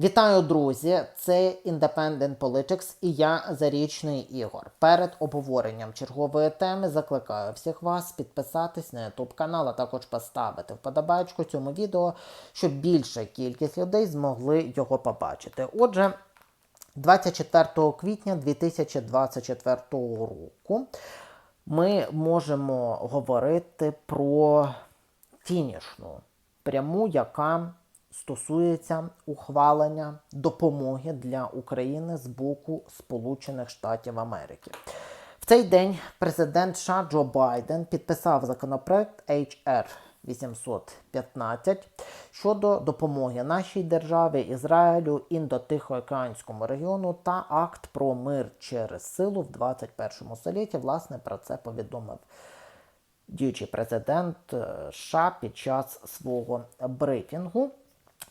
Вітаю, друзі! Це Independent Politics і я Зарічний Ігор. Перед обговоренням чергової теми закликаю всіх вас підписатись на YouTube канал, а також поставити вподобайку цьому відео, щоб більша кількість людей змогли його побачити. Отже, 24 квітня 2024 року ми можемо говорити про фінішну пряму, яка стосується ухвалення допомоги для України з боку Сполучених Штатів Америки. В цей день президент США Джо Байден підписав законопроект HR 815 щодо допомоги нашій державі, Ізраїлю, індо-тихоокеанському регіону та акт про мир через силу в 21 столітті. Власне, про це повідомив діючий президент е, США під час свого брифінгу.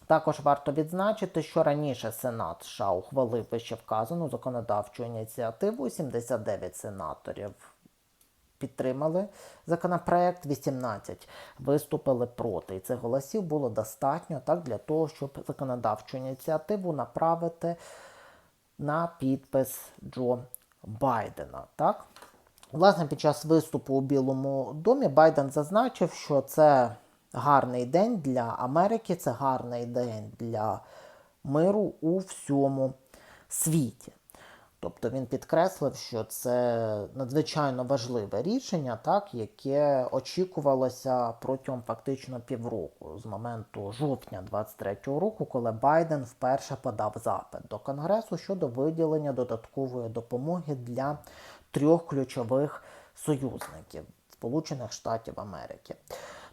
Також варто відзначити, що раніше Сенат США ухвалив вище вказану законодавчу ініціативу. 79 сенаторів підтримали законопроект, 18 виступили проти. І цих голосів було достатньо так для того, щоб законодавчу ініціативу направити на підпис Джо Байдена. Так? Власне, під час виступу у Білому домі Байден зазначив, що це гарний день для Америки, це гарний день для миру у всьому світі. Тобто він підкреслив, що це надзвичайно важливе рішення, так, яке очікувалося протягом фактично півроку, з моменту жовтня 23-го року, коли Байден вперше подав запит до Конгресу щодо виділення додаткової допомоги для трьох ключових союзників Сполучених Штатів Америки.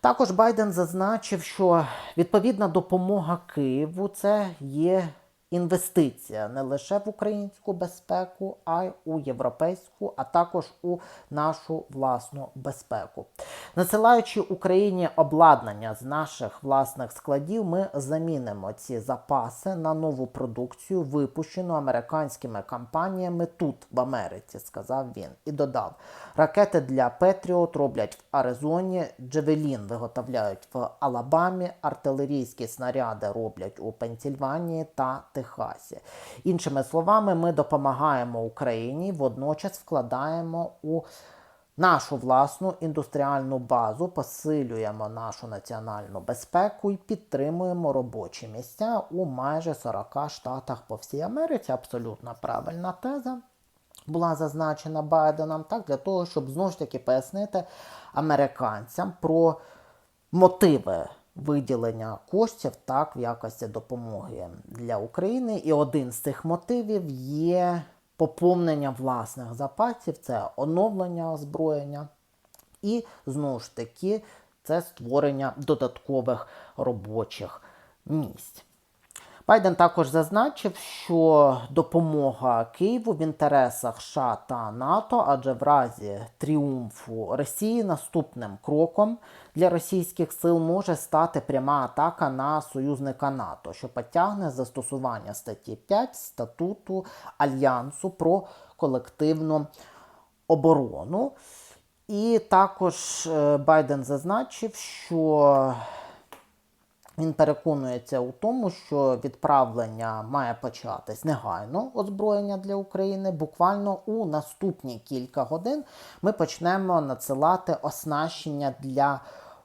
Також Байден зазначив, що відповідна допомога Києву це є інвестиція не лише в українську безпеку, а й у європейську, а також у нашу власну безпеку. Насилаючи Україні обладнання з наших власних складів, ми замінимо ці запаси на нову продукцію, випущену американськими компаніями тут, в Америці, сказав він. І додав: ракети для Петріот роблять в Аризоні, Джевелін виготовляють в Алабамі, артилерійські снаряди роблять у Пенсільванії та Техасі. Іншими словами, ми допомагаємо Україні, водночас вкладаємо у нашу власну індустріальну базу, посилюємо нашу національну безпеку і підтримуємо робочі місця у майже 40 штатах по всій Америці. Абсолютно правильна теза. Була зазначена Байденом так для того, щоб знову ж таки пояснити американцям про мотиви виділення коштів так в якості допомоги для України. І один з цих мотивів є поповнення власних запасів, це оновлення озброєння, і знову ж таки це створення додаткових робочих місць. Байден також зазначив, що допомога Києву в інтересах США та НАТО, адже в разі тріумфу Росії наступним кроком для російських сил може стати пряма атака на союзника НАТО, що потягне застосування статті 5 статуту Альянсу про колективну оборону. І також е, Байден зазначив, що він переконується у тому, що відправлення має початись негайно озброєння для України. Буквально у наступні кілька годин ми почнемо надсилати оснащення для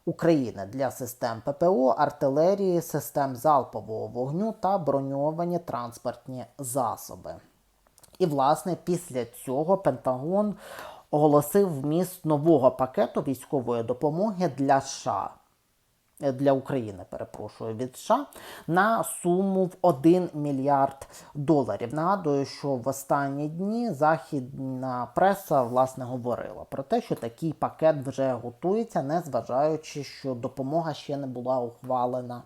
України для систем ППО, артилерії, систем залпового вогню та броньовані транспортні засоби. І, власне, після цього Пентагон оголосив вміст нового пакету військової допомоги для США для України, перепрошую, від США на суму в 1 мільярд доларів. Нагадую, що в останні дні західна преса власне говорила про те, що такий пакет вже готується, незважаючи, що допомога ще не була ухвалена.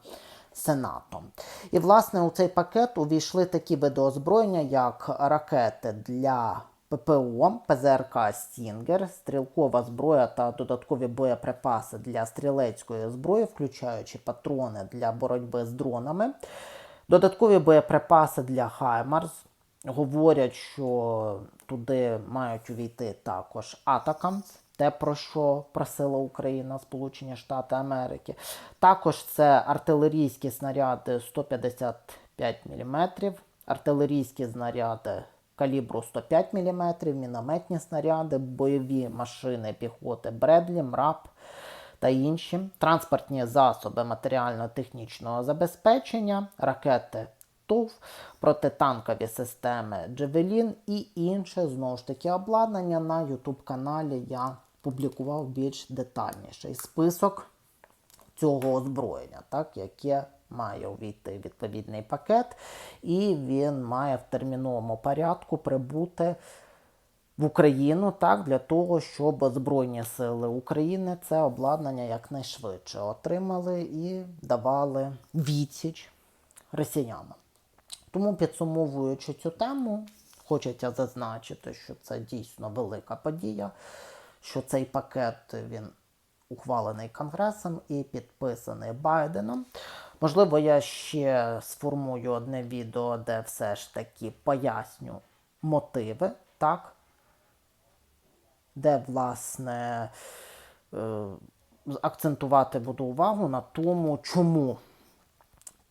Сенатом. І, власне, у цей пакет увійшли такі види озброєння, як ракети для ППО, ПЗРК Стінгер, стрілкова зброя та додаткові боєприпаси для стрілецької зброї, включаючи патрони для боротьби з дронами, додаткові боєприпаси для Хаймарс. Говорять, що туди мають увійти також Атакамс, те, про що просила Україна, Сполучені Штати Америки. Також це артилерійські снаряди 155 мм, артилерійські знаряди калібру 105 мм, мінометні снаряди, бойові машини піхоти Бредлі, МРАП та інші, транспортні засоби матеріально-технічного забезпечення, ракети ТУВ, протитанкові системи Джевелін і інше. Знову ж таки обладнання на YouTube каналі я публікував більш детальніший список цього озброєння, так, яке має увійти відповідний пакет, і він має в терміновому порядку прибути в Україну так, для того, щоб Збройні сили України це обладнання якнайшвидше отримали і давали відсіч росіянам. Тому, підсумовуючи цю тему, хочеться зазначити, що це дійсно велика подія, що цей пакет він ухвалений Конгресом і підписаний Байденом. Можливо, я ще сформую одне відео, де все ж таки поясню мотиви, так, де, власне, е, акцентувати буду увагу на тому, чому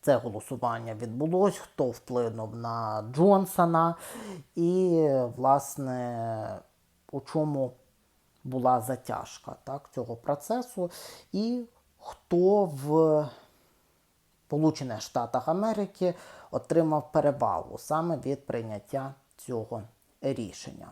це голосування відбулось, хто вплинув на Джонсона, і, власне, у чому була затяжка так, цього процесу, і хто в Сполучених Штатах Америки отримав перевагу саме від прийняття цього рішення.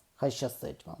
Хай щастить вам!